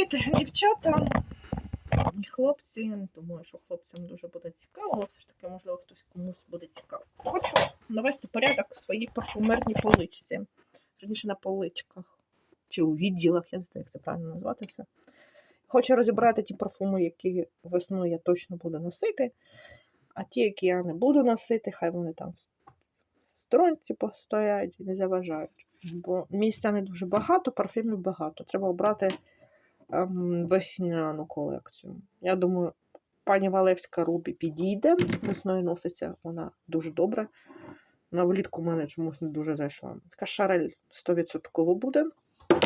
Привіт, дівчата і хлопці. Думаю, що хлопцям дуже буде цікаво, але все ж таки, можливо, хтось комусь буде цікаво. Хочу навести порядок в своїй парфумерній поличці. Раніше на поличках чи у відділах, я не знаю, як це правильно назвати все. Хочу розібрати ті парфуми, які весною я точно буду носити. А ті, які я не буду носити, хай вони там в сторонці постоять і не заважають. Бо місця не дуже багато, парфумів багато. Треба обрати весняну колекцію. Я думаю, пані Валевська Рубі підійде. Весною носиться вона дуже добре. На влітку в мене чомусь не дуже зайшла. Така шарель 100% буде,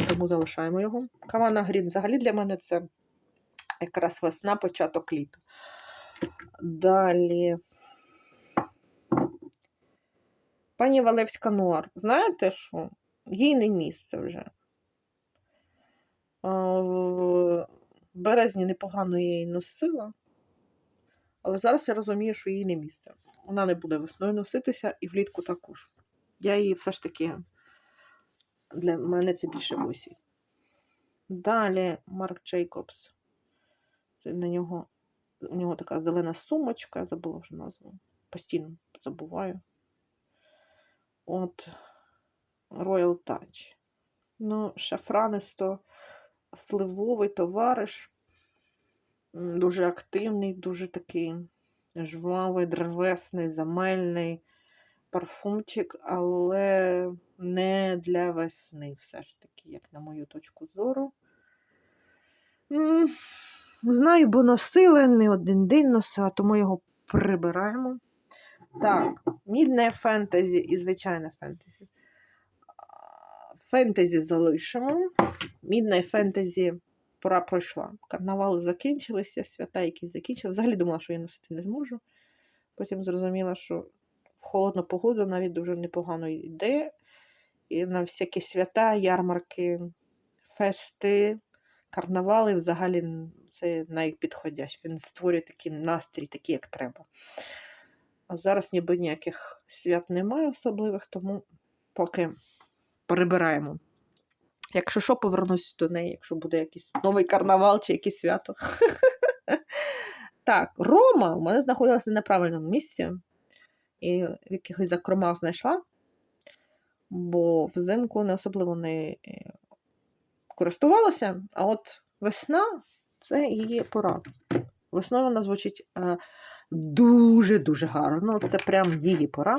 тому залишаємо його. Кавана Грін взагалі для мене це якраз весна, початок літа. Далі. Пані Валевська Нуар. Знаєте що? Їй не місце вже. В березні непогано я її носила, але зараз я розумію, що їй не місце. Вона не буде весною носитися і влітку також. Я її все ж таки для мене це більше осінь. Далі Марк Джейкобс. Це на нього, у нього така зелена сумочка, я забула вже назву. Постійно забуваю. От Royal Touch. Ну, шафранисто сливовий товариш. Дуже активний, дуже такий жвавий, древесний, замельний парфумчик, але не для весни, все ж таки, як на мою точку зору. Знаю, бо носили не один день носила, тому його прибираємо. Так, мідне фентезі і звичайне фентезі. Фентезі залишимо. Мідне фентезі пора пройшла. Карнавали закінчилися, свята якісь закінчилися. Взагалі думала, що я носити не зможу. Потім зрозуміла, що в холодну погоду навіть дуже непогано йде. І на всякі свята, ярмарки, фести, карнавали взагалі це найпідходяще. Він створює такий настрій, такий, як треба. А зараз ніби ніяких свят немає особливих, тому поки прибираємо. Якщо що, повернусь до неї, якщо буде якийсь новий карнавал чи якесь свято. Так, Рома у мене знаходилася на неправильному місці. І в якихось закромах знайшла, бо взимку не особливо не е, користувалася. А от весна це її пора. Весною вона звучить е, дуже-дуже гарно. Це прям її пора.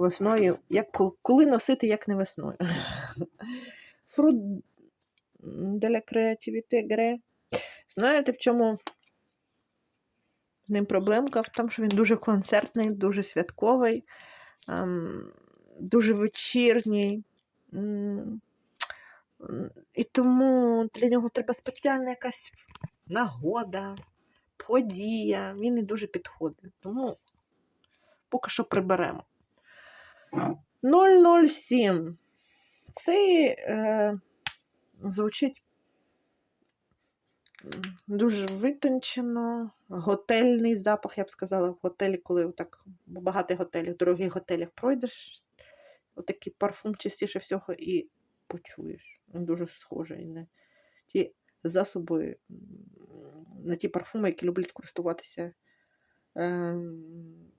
Весною, як коли носити, як не весною. Фрут для креативіти гре. Знаєте, в чому з ним проблемка? В тому, що він дуже концертний, дуже святковий, ем, дуже вечірній. І тому для нього треба спеціальна якась нагода, подія. Він не дуже підходить. Тому поки що приберемо. 007. Це е, звучить дуже витончено, готельний запах, я б сказала, в готелі, коли так в багатих готелях, дорогих готелях пройдеш, отакий парфум частіше всього і почуєш. Він дуже схожий на ті засоби, на ті парфуми, які люблять користуватися. ну,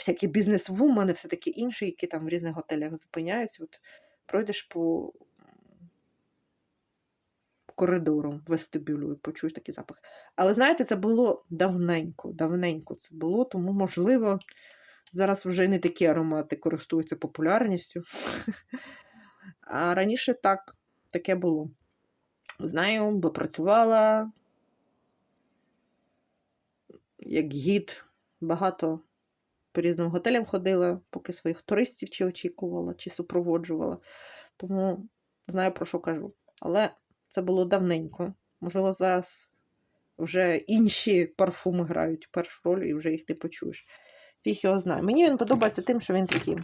всякі бізнес-вумани, все таке інше, які там в різних готелях зупиняються. От пройдеш по коридору, вестибюлю і почуєш такий запах. Але знаєте, це було давненько, давненько це було, тому, можливо, зараз вже не такі аромати користуються популярністю. А раніше так, таке було. Знаю, бо працювала як гід, багато по різним готелям ходила, поки своїх туристів чи очікувала, чи супроводжувала. Тому знаю, про що кажу. Але це було давненько. Можливо, зараз вже інші парфуми грають першу роль і вже їх не почуєш. Фіг його знає. Мені він подобається тим, що він такий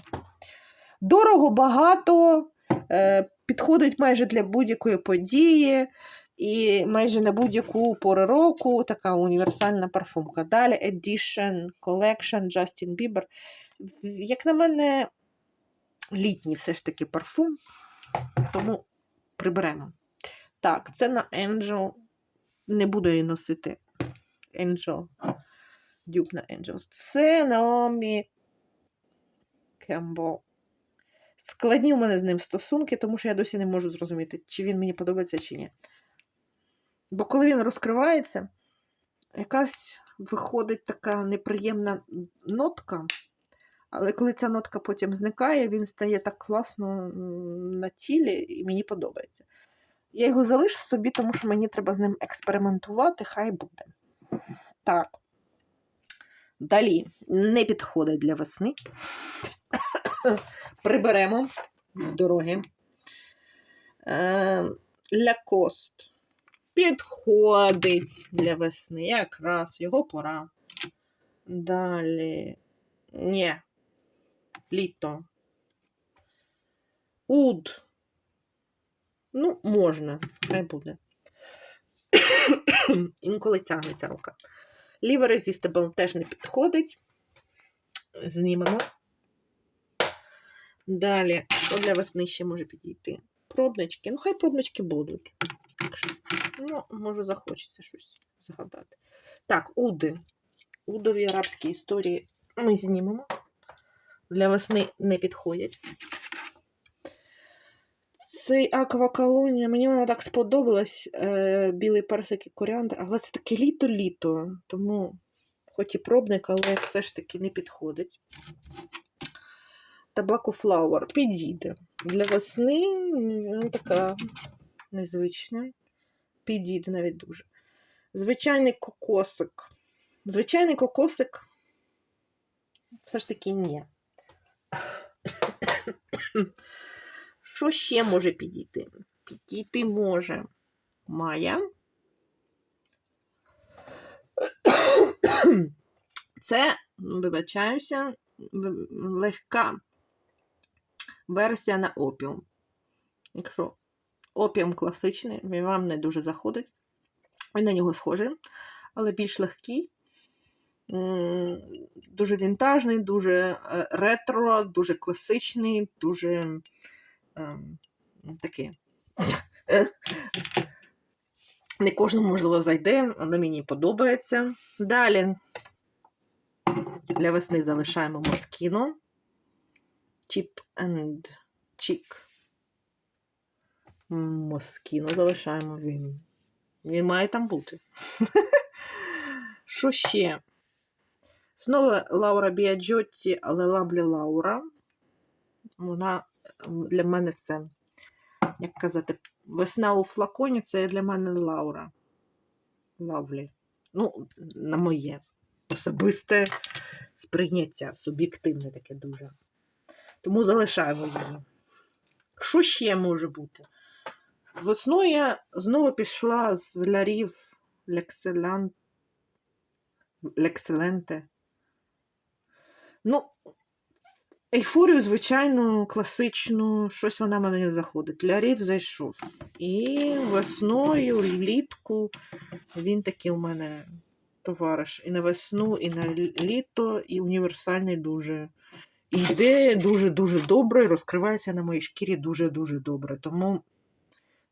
дорого, багато, е, підходить майже для будь-якої події. І майже на будь-яку пору року така універсальна парфумка. Далі Edition, Collection, Justin Bieber. Як на мене, літній все ж таки парфум, тому приберемо. Так, це на Angel. Не буду її носити. Angel. Дюб на Angel. Це Naomi Campbell. Складні у мене з ним стосунки, тому що я досі не можу зрозуміти, чи він мені подобається, чи ні. Бо коли він розкривається, якась виходить така неприємна нотка. Але коли ця нотка потім зникає, він стає так класно на тілі, і мені подобається. Я його залишу собі, тому що мені треба з ним експериментувати, хай буде. Так. Далі не підходить для весни. Приберемо з дороги. Е, Лякост. Підходить для весни. Якраз його пора. Далі. Ні. Літо. Уд. Ну, можна, хай буде. Інколи тягнеться рука. Ліве Resistable теж не підходить. Знімемо. Далі, що для весни ще може підійти? Пробнички. Ну, хай пробнички будуть. Ну, може, захочеться щось згадати. Так, уди. Удові арабські історії ми знімемо. Для весни не підходять. Цей акваколонія, мені вона так сподобалась. Е, білий персик і коріандр, але це таке літо-літо. Тому, хоч і пробник, але все ж таки не підходить. Табаку флауер підійде. Для весни ну, така незвична. Підійде навіть дуже. Звичайний кокосик. Звичайний кокосик все ж таки ні. Що ще може підійти? Підійти може Майя. Це, вибачаюся, легка версія на опіум. Якщо опіум класичний, він вам не дуже заходить. Він на нього схожий, але більш легкий. Дуже вінтажний, дуже е, ретро, дуже класичний, дуже ем, такий. Не кожному, можливо, зайде, але мені подобається. Далі для весни залишаємо москіно. Chip and Chick. Москіно залишаємо він. Він має там бути. Що ще? Знову Лаура Біаджотті, але Лаблі Лаура. Вона для мене це, як казати, весна у флаконі це для мене Лаура. Лавлі. Ну, на моє особисте сприйняття, суб'єктивне таке дуже. Тому залишаємо її. Що ще може бути? Весною я знову пішла з лярів Лекселян... Лекселенте. Ну, ейфорію, звичайно, класичну, щось вона мене не заходить. Лярів зайшов. І весною, влітку він такий у мене товариш. І на весну, і на літо, і універсальний дуже. І йде дуже-дуже добре, розкривається на моїй шкірі дуже-дуже добре. Тому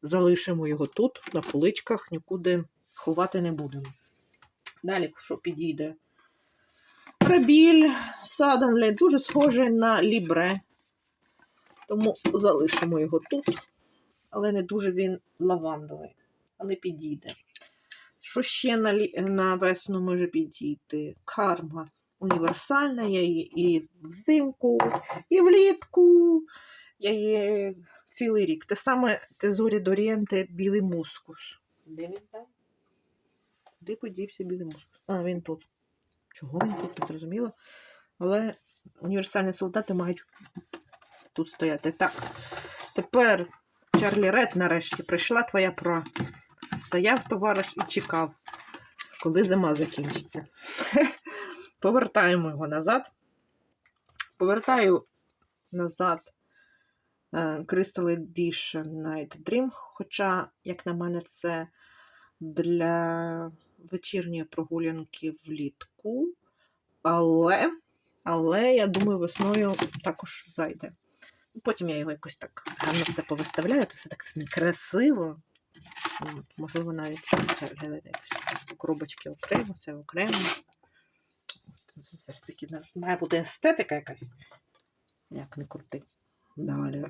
залишимо його тут, на поличках, нікуди ховати не будемо. Далі, що підійде? Рабіль Саданлі дуже схожий на лібре. Тому залишимо його тут. Але не дуже він лавандовий. Але підійде. Що ще на, лі... на весну може підійти? Карма універсальна, я її і взимку, і влітку. Я її цілий рік. Те саме Тезорі Дорієнте білий мускус. Де він там? Куди подівся білий мускус? А, він тут. Чого він тут не зрозуміло? Але універсальні солдати мають тут стояти. Так. Тепер Чарлі Ред нарешті прийшла твоя пора. Стояв товариш і чекав, коли зима закінчиться. Повертаємо його назад. Повертаю назад Crystal Edition Night Dream. Хоча, як на мене, це для вечірньої прогулянки влітку. Але, але я думаю, весною також зайде. Потім я його якось так гарно все повиставляю, то все так некрасиво. От, можливо, навіть коробочки окремо, це окремо. Це все ж таки має бути естетика якась. Як не крути. Далі.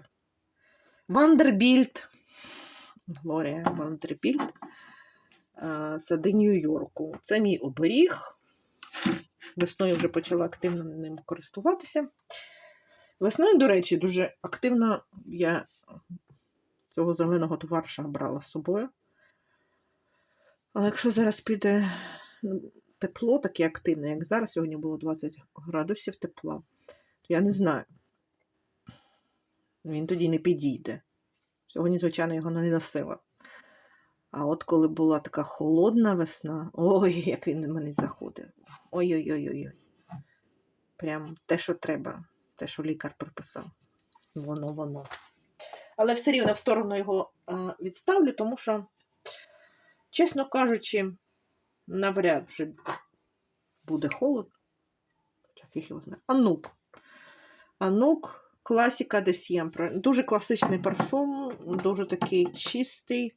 Вандербільд. Глорія Вандербільд. Е, Сади Нью-Йорку. Це мій оберіг. Весною вже почала активно ним користуватися. Весною, до речі, дуже активно я цього зеленого товариша брала з собою. Але якщо зараз піде тепло, таке активне, як зараз, сьогодні було 20 градусів тепла, то я не знаю. Він тоді не підійде. Сьогодні, звичайно, його не носила. А от коли була така холодна весна, ой, як він на мене заходив. Ой-ой-ой-ой. Прям те, що треба, те, що лікар приписав. Воно, воно. Але все рівно в сторону його а, відставлю, тому що, чесно кажучи, навряд вже буде холод. Хоча фіг його знає. Анук. Анук класіка де Сємпре. Дуже класичний парфум, дуже такий чистий.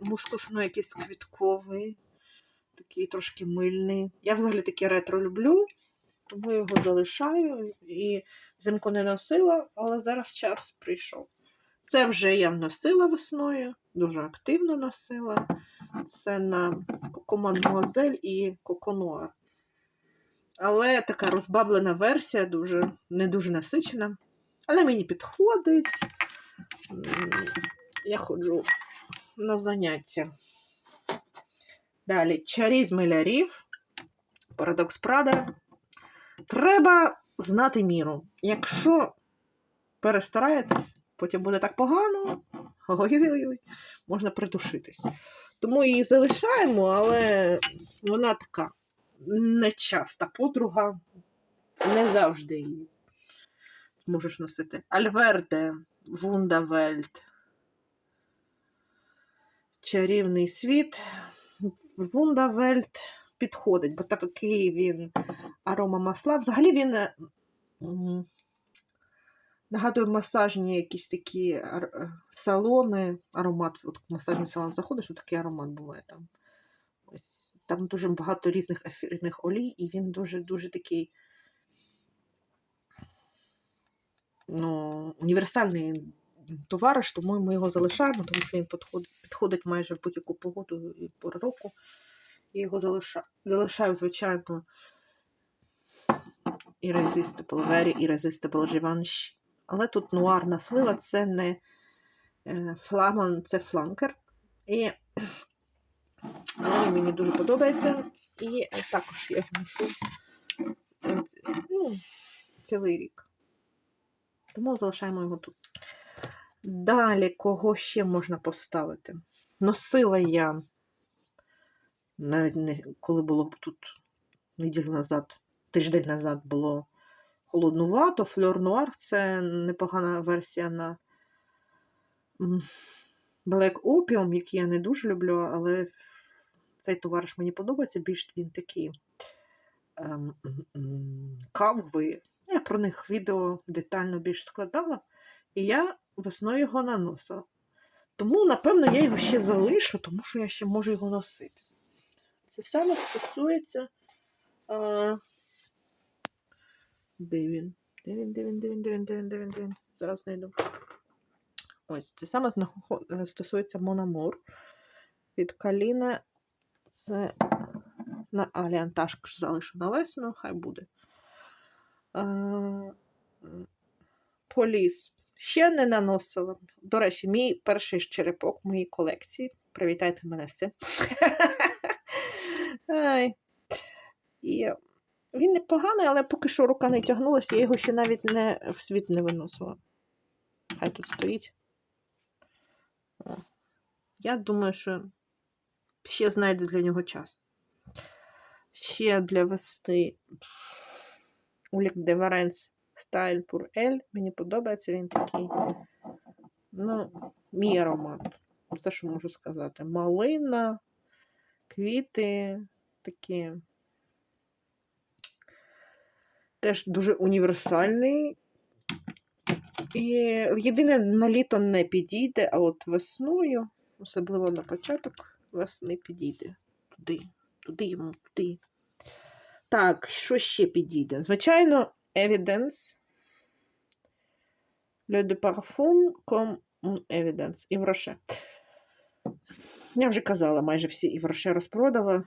Мускусно якийсь квітковий, такий трошки мильний. Я взагалі таке ретро люблю, тому його залишаю і взимку не носила, але зараз час прийшов. Це вже я носила весною, дуже активно носила. Це на Coco Mademoiselle і Coco Noir. Але така розбавлена версія, дуже, не дуже насичена. Але мені підходить. Я ходжу на заняття. Далі чарі з милярів. Парадокс Прада. Треба знати міру. Якщо перестараєтесь, потім буде так погано. Ой-ой-ой, можна придушитись. Тому її залишаємо, але вона така нечаста подруга. Не завжди її зможеш носити. Альверде, Вундавельд. Чарівний світ. Вундавельд підходить, бо такий він арома масла. Взагалі він е, нагадує масажні якісь такі е, салони, аромат. От масажний салон заходиш, от такий аромат буває там. Там дуже багато різних ефірних олій, і він дуже-дуже такий ну, універсальний товариш, тому ми його залишаємо, тому що він підходить, майже в будь-яку погоду і пору року. Я його залишаю, залишаю, звичайно, Irresistible, Very Irresistible Givenchy. Але тут нуарна слива це не е, фламан, це фланкер. І він мені дуже подобається. І також я ношу е, ну, цілий рік. Тому залишаємо його тут. Далі, кого ще можна поставити? Носила я, навіть не коли було тут неділю назад, тиждень назад було холоднувато. Фльор Нуар це непогана версія на Black Opium, який я не дуже люблю, але цей товариш мені подобається. Більш він такий ем, кавовий. Я про них відео детально більш складала. І я весною його наносила. Тому, напевно, я його ще залишу, тому що я ще можу його носити. Це саме стосується. А... Де він? Де він, де він, де він, де він, де він, де він, де він? Зараз знайду. Ось, це саме стосується Мономор від Каліна. Це на Аліантаж залишу на весну, хай буде. А... Поліс. Ще не наносила. До речі, мій перший черепок в моїй колекції. Привітайте мене з цим. І він непоганий, але поки що рука не тягнулася, я його ще навіть не в світ не виносила. Хай тут стоїть. Я думаю, що ще знайду для нього час. Ще для вести Улік де Варенс Стайль Пур. Мені подобається він такий. Ну, мій аромат. Все, що можу сказати. Малина, квіти такі. Теж дуже універсальний. І єдине на літо не підійде, а от весною, особливо на початок весни підійде. Туди, туди йому, туди. Так, що ще підійде? Звичайно, Evidence. Le de parfum comme Evidence. І вроше. Я вже казала, майже всі і вроше розпродала.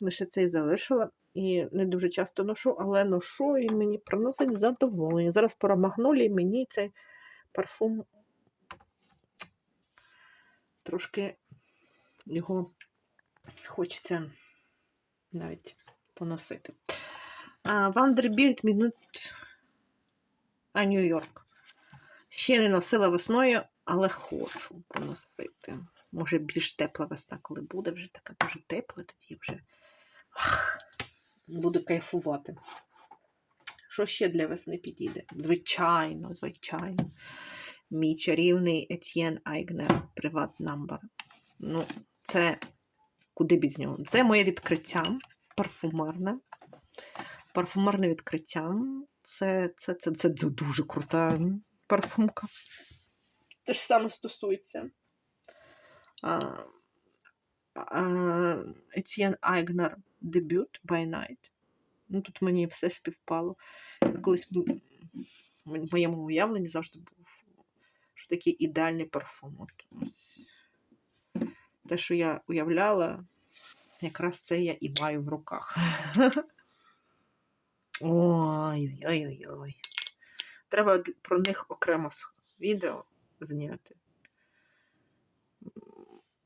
Лише цей залишила. І не дуже часто ношу, але ношу і мені приносить задоволення. Зараз пора магнолії, мені цей парфум трошки його хочеться навіть поносити. Vanderbilt Minut а Нью-Йорк. Ще не носила весною, але хочу поносити. Може, більш тепла весна, коли буде вже така дуже тепла, тоді вже ах, буду кайфувати. Що ще для весни підійде? Звичайно, звичайно. Мій чарівний Етьєн Айгнер Приват Number. Ну, це куди без нього? Це моє відкриття парфумерне. Парфумерне відкриття. Це, це, це, це, це дуже крута парфумка. Те ж саме стосується. Етьєн Айгнер дебют by Night. Ну, тут мені все співпало. Колись в моєму уявленні завжди був, що такий ідеальний парфум. От, ось. Те, що я уявляла, якраз це я і маю в руках. Ой-ой-ой-ой. Треба про них окремо відео зняти.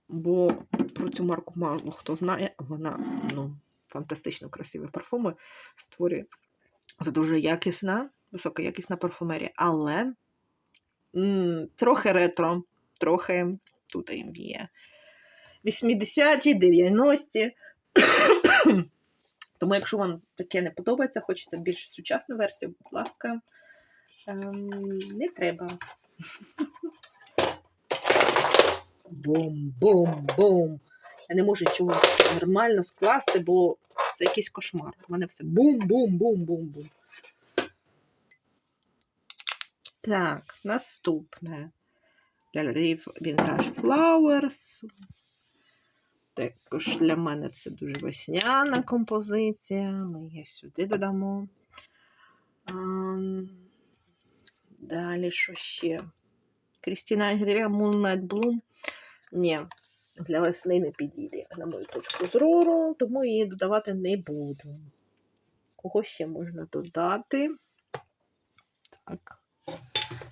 Бо про цю марку мало хто знає, вона ну, фантастично красиві парфуми створює. Це дуже якісна, високоякісна парфумерія, але м, трохи ретро, трохи тут їм є. 80-ті, 90-ті. Тому, якщо вам таке не подобається, хочеться більш сучасну версію, будь ласка, ем, не треба. Бум-бум-бум. Я не можу нічого нормально скласти, бо це якийсь кошмар. У мене все бум-бум-бум-бум-бум. Так, наступне. Reef Vintage Flowers. Також для мене це дуже весняна композиція. Ми її сюди додамо. Ам, Далі що ще? Крістіна Ігрія Moonlight Bloom. Ні, для весни не підійде, на мою точку зору, тому її додавати не буду. Кого ще можна додати? Так.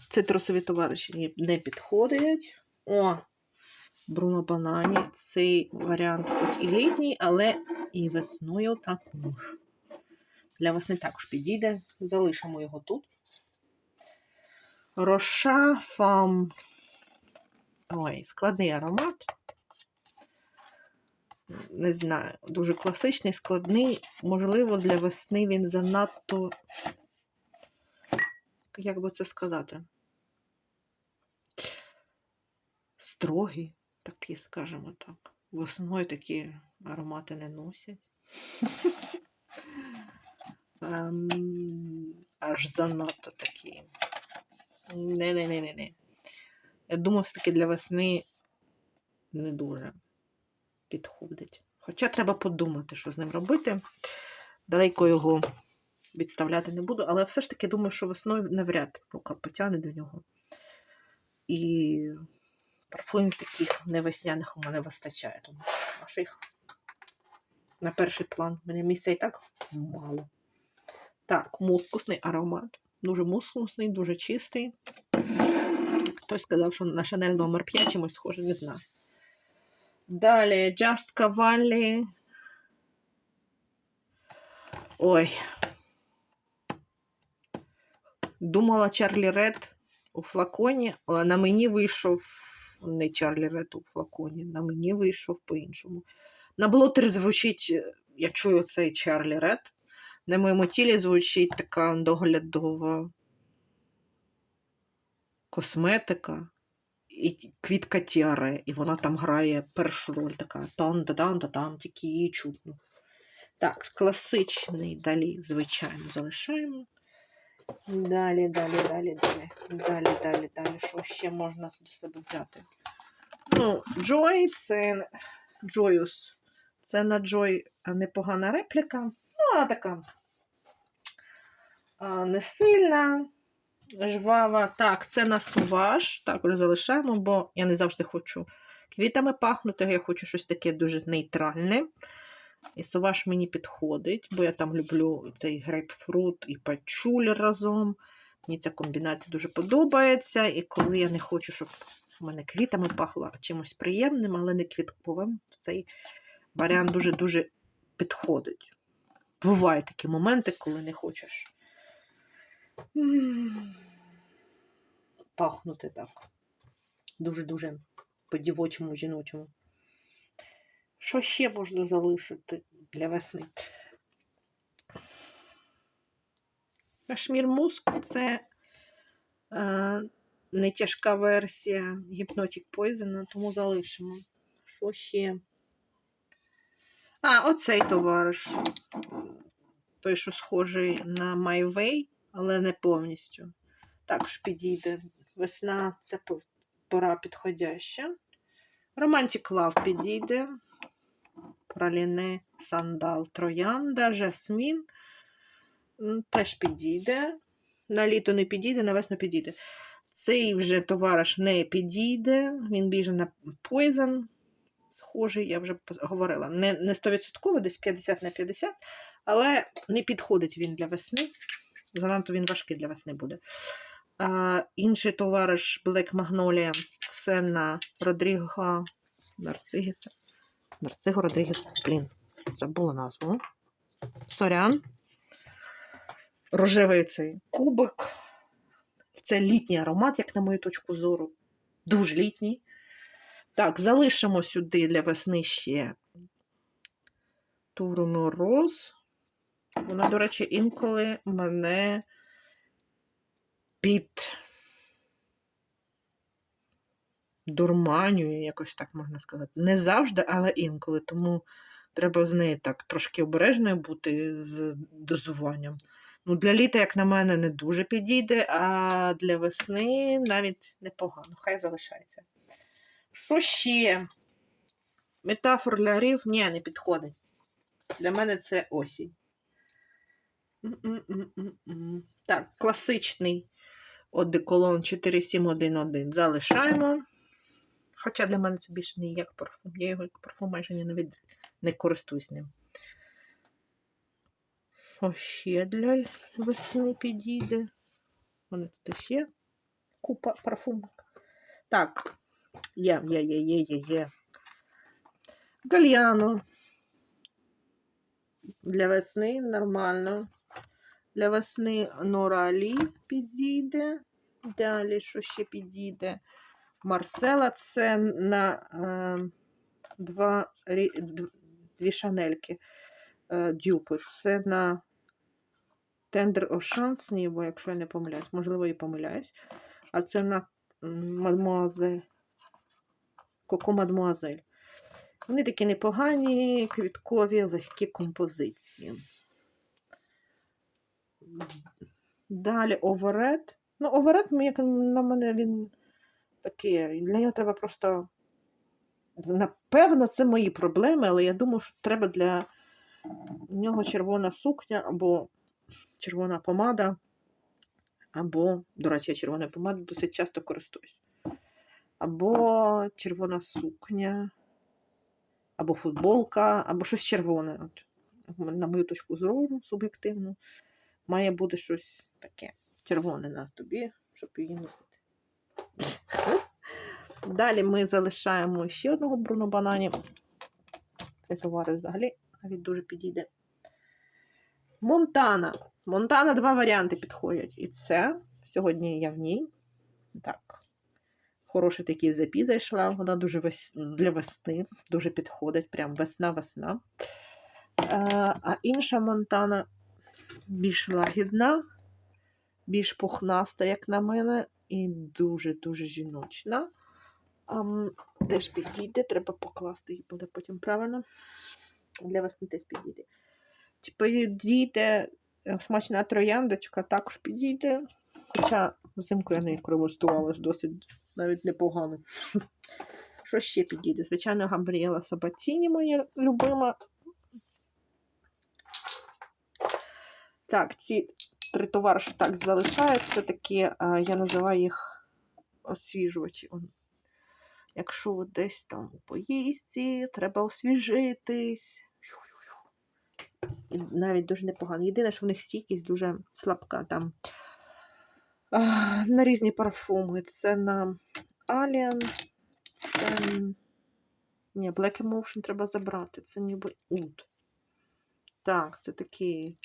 Цитрусові товариші не підходять. О, Бруно Банані. Цей варіант хоч і літній, але і весною також. Для весни також підійде. Залишимо його тут. Роша Фам. Ой, складний аромат. Не знаю, дуже класичний, складний. Можливо, для весни він занадто. Як би це сказати? Строгий, такий, скажімо так. Весною такі аромати не носять. Ем, Аж занадто такі. Не-не-не-не-не. Я думаю, все-таки для весни не дуже підходить. Хоча треба подумати, що з ним робити. Далеко його відставляти не буду, але все ж таки думаю, що весною навряд рука потягне до нього. І парфумів таких невесняних у мене вистачає. Тому аж їх на перший план. У мене місця і так мало. Так, мускусний аромат. Дуже мускусний, дуже чистий. Хтось сказав, що на Шанель номер 5 чимось схоже, не знаю. Далі Just Cavalli. Ой. Думала Чарлі Ред у флаконі, на мені вийшов не Чарлі Ред у флаконі, на мені вийшов по-іншому. На блотері звучить, е, я чую цей Чарлі Ред. На моєму тілі звучить така доглядова косметика і квітка тіаре, і вона там грає першу роль така тан да дан да там тільки її чутно. Так, класичний далі, звичайно, залишаємо. Далі, далі, далі, далі. Далі, далі, далі. Що ще можна до себе взяти? Ну, Joy це Joyous. Це на Joy непогана репліка. Ну, вона така а, не сильна, жвава. Так, це на суваж. Також залишаємо, бо я не завжди хочу квітами пахнути, я хочу щось таке дуже нейтральне. І суваж мені підходить, бо я там люблю цей грейпфрут і пачуль разом. Мені ця комбінація дуже подобається. І коли я не хочу, щоб в мене квітами пахло чимось приємним, але не квітковим, то цей варіант дуже-дуже підходить. Бувають такі моменти, коли не хочеш пахнути так. Дуже-дуже по-дівочому, жіночому. Що ще можна залишити для весни? Кашмір муск це е, не тяжка версія Hypnotic Poison, тому залишимо. Що ще? А, оцей товариш. Той, що схожий на My Way, але не повністю. Також підійде. Весна це пора підходяща. Romantic Love підійде. Праліне, сандал, троянда, жасмін. Теж підійде. На літо не підійде, на весну підійде. Цей вже товариш не підійде. Він більше на Poison. Схожий, я вже говорила. Не, не 100%, десь 50 на 50, але не підходить він для весни. Занадто він важкий для весни буде. А, інший товариш Black Magnolia це на Родріго Нарцигіса. Нарциго Родрігеса. Блін, забула назву. Сорян. Рожевий цей кубик. Це літній аромат, як на мою точку зору. Дуже літній. Так, залишимо сюди для весни ще Турну Роз. Вона, до речі, інколи мене під дурманює, якось так можна сказати. Не завжди, але інколи. Тому треба з нею так трошки обережною бути з дозуванням. Ну, для літа, як на мене, не дуже підійде, а для весни навіть непогано. Хай залишається. Що ще? Метафор для рів? Ні, не підходить. Для мене це осінь. Так, класичний одеколон 4711 залишаємо. Хоча для мене це більше не як парфум. Я його як парфум майже не, від... не користуюсь ним. Що ще для весни підійде? Вони тут ще купа парфум. Так, є, є, є, є, є, є. Гальяно. Для весни нормально. Для весни Норалі підійде. Далі, що ще підійде? Марсела це на е, два, дві шанельки е, дюпи. Це на Tender Oceans, ніби, якщо я не помиляюсь, можливо, і помиляюсь. А це на Мадмуазель. Коко Мадмуазель. Вони такі непогані, квіткові, легкі композиції. Далі оверет. Ну, оверет, як на мене, він такий. Для нього треба просто. Напевно, це мої проблеми, але я думаю, що треба для нього червона сукня або червона помада. Або, до речі, я червоною помадою досить часто користуюсь. Або червона сукня, або футболка, або щось червоне. От, на мою точку зору, суб'єктивно, має бути щось таке червоне на тобі, щоб її носити. Далі ми залишаємо ще одного Бруно Банані. Цей товар взагалі навіть дуже підійде. Монтана. Монтана два варіанти підходять. І це сьогодні я в ній. Так. Хороший такий запі зайшла. Вона дуже вес... для весни, дуже підходить. Прям весна-весна. А інша Монтана більш лагідна, більш пухнаста, як на мене, і дуже-дуже жіночна. Теж підійде, треба покласти її буде потім правильно. Для вас не теж підійде. Чи підійде Е, Смачна трояндочка також підійде. Хоча взимку я нею користувалась досить навіть непогано. Що ще підійде? Звичайно, Габріела Сабатіні, моя любима. Так, ці три товариші так залишаються. Такі, я називаю їх освіжувачі. Якщо ви десь там у поїздці, треба освіжитись. І навіть дуже непогано. Єдине, що в них стійкість дуже слабка. Там на різні парфуми. Це на Alien, це... Ні, Black Emotion треба забрати. Це ніби уд. Так, це такий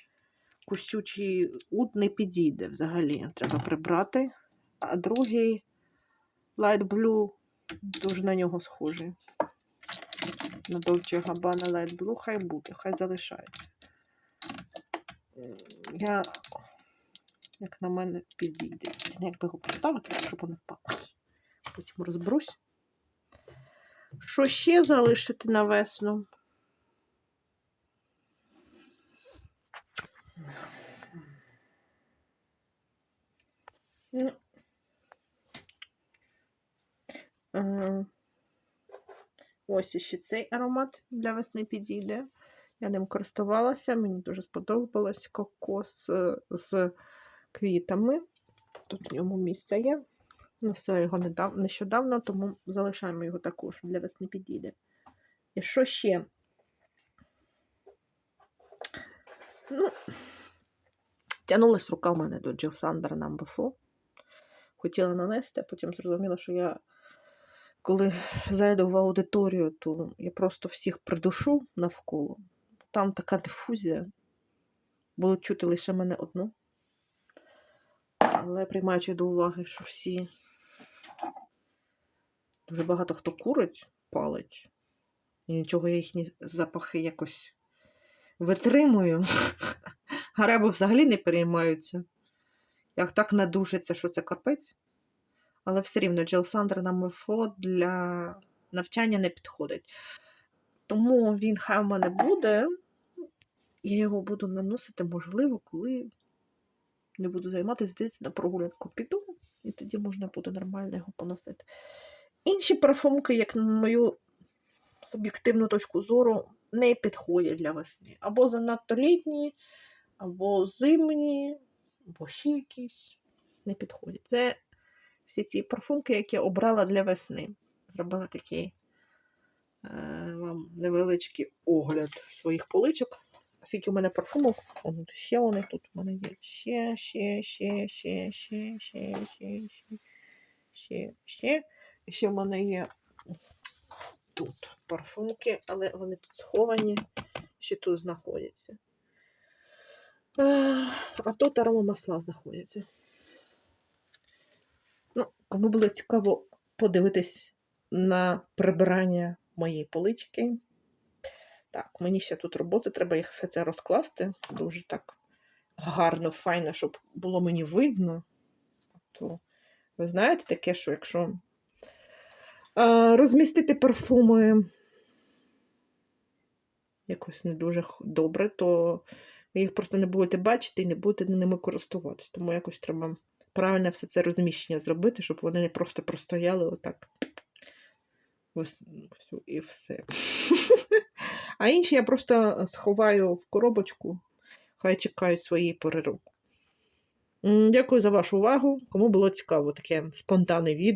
кусючий уд не підійде взагалі. Треба прибрати. А другий Light Blue дуже на нього схожий. На Dolce Gabbana Light Blue хай буде, хай залишається. Я, як на мене, підійде. Як би його поставити, щоб воно впало. Потім розбрусь. Що ще залишити на весну? Ну, е, Ось іще цей аромат для весни підійде. Я ним користувалася, мені дуже сподобалось кокос е, з квітами. Тут в ньому місце є. Носила його нещодавно, тому залишаємо його також для весни підійде. І що ще? Ну, тянулась рука в мене до Jill Sander Number 4. Хотіла нанести, а потім зрозуміла, що я, коли зайду в аудиторію, то я просто всіх придушу навколо. Там така дифузія. Будуть чути лише мене одну. Але приймаючи до уваги, що всі дуже багато хто курить, палить, і нічого їхні запахи якось витримую. Гареби взагалі не переймаються. Як так надушиться, що це капець. Але все рівно Джелсандра на МФО для навчання не підходить. Тому він хай в мене буде. Я його буду наносити, можливо, коли не буду займатися десь на прогулянку піду, і тоді можна буде нормально його поносити. Інші парфумки, як на мою суб'єктивну точку зору, не підходять для весни. Або занадто літні, або зимні, або ще якісь не підходять. Це всі ці парфумки, які я обрала для весни. Зробила такий е, вам невеличкий огляд своїх поличок. Скільки у мене парфумок, О, ну, ще вони тут у мене є. Ще, ще, ще, ще, ще, ще, ще, ще, ще. Ще в мене є тут парфумки, але вони тут сховані, ще тут знаходяться. А тут аромамасла знаходяться. Ну, кому було цікаво подивитись на прибирання моєї полички. Так, мені ще тут роботи, треба їх все це розкласти. Дуже так гарно, файно, щоб було мені видно. То, ви знаєте таке, що якщо розмістити парфуми якось не дуже добре, то ви їх просто не будете бачити і не будете ними користуватися. Тому якось треба правильно все це розміщення зробити, щоб вони не просто простояли отак. І все. А інші я просто сховаю в коробочку, хай чекають своєї пори року. Дякую за вашу увагу. Кому було цікаво таке спонтанне відео.